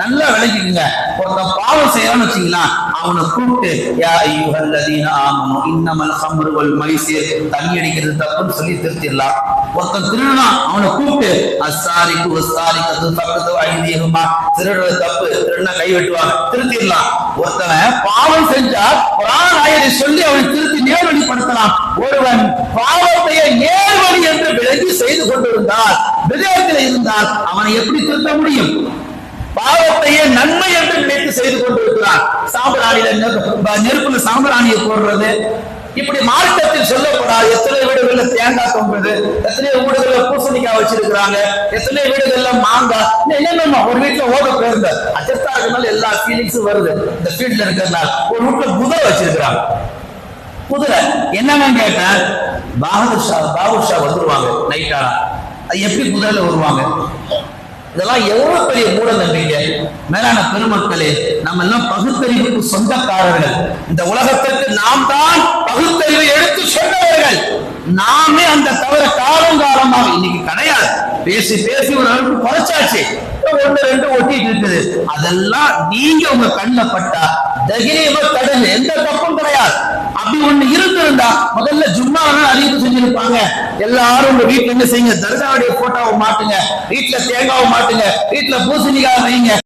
நல்லா விளக்கிக்குங்க. ஒருத்தன் பாவம் செய்யறான்னு வச்சீங்களா அவனை கூப்பிட்டு யா ஐயுஹல்லதீன ஆமனு இன்னமல் ஹம்ரு வல் தண்ணி அடிக்கிறது தப்புன்னு சொல்லி திருத்திடலாம். ஒருத்தன் திருடனா அவனை கூப்பிட்டு அசாரிக்கு வசாரிக்கு பக்கத்து ஐதீகமா. திருடுறது தப்பு திருடினா கை வெட்டுவாங்க. திருத்திடலாம். ஒருத்தவன் பாவம் செஞ்சா குரான் ஆயரை சொல்லி அவனை திருத்தி நேர்வழிப்படுத்தலாம். ஒருவன் பாவத்தையே நேர்வழி என்று விளங்கி செய்து கொண்டிருந்தால் விதயத்தில் இருந்தால் அவனை எப்படி திருத்த முடியும்? பாவத்தையே நன்மை என்று நினைத்து செய்து கொண்டிருக்கிறார். சாம்பிராணியில நெருப்புல சாம்பிராணியை போடுறது. இப்படி மார்க்கத்தில் சொல்லப்படாது எத்தனை வீடுகள்ல தேங்காய் தொங்குது எத்தனை வீடுகள்ல பூசணிக்காய் வச்சிருக்கிறாங்க எத்தனை வீடுகள்ல மாங்காய். இன்னும் என்னென்ன ஒரு வீட்டுல ஓட போயிருந்த. அஜஸ்தா இருக்கனால எல்லா ஃபீலிங்ஸும் வருது. இந்த ஃபீல்ட்ல இருக்கிறதுனால ஒரு வீட்டுல குதிரை வச்சிருக்கிறாங்க. குதிரை. என்னன்னு கேட்டேன் பாகூர் ஷா பாகூர் ஷா வந்துருவாங்க. நைட் ஆனா அது எப்படி குதிரையில வருவாங்க? இதெல்லாம் எவ்வளவு பெரிய மூட நம்பிக்கை மேலான பெருமக்களே நம்ம எல்லாம் பகுத்தறிவுக்கு சொந்தக்காரர்கள். இந்த உலகத்திற்கு நாம் தான் பகுத்தறிவை எடுத்து சொன்னவர்கள். நாமே அந்த தவிர காலம் காலமாக இன்னைக்கு கிடையாது. பேசி பேசி ஒரு அளவுக்கு குறைச்சாச்சு. ஒண்ணு ரெண்டு ஒட்டிட்டு இருக்குது. அதெல்லாம் நீங்க உங்க கண்ணப்பட்டா பட்டா கடன் கடல் எந்த தப்பும் கிடையாது. அப்படி ஒண்ணு இருந்திருந்தா முதல்ல ஜும்மா அறிவிப்பு செஞ்சிருப்பாங்க. எல்லாரும் உங்க வீட்டுல என்ன செய்யுங்க. தர்காவுடைய போட்டோவை மாட்டுங்க வீட்டுல தேங்காவை மாட்டுங்க வீட்டுல பூசணிக்காய் வைங்க.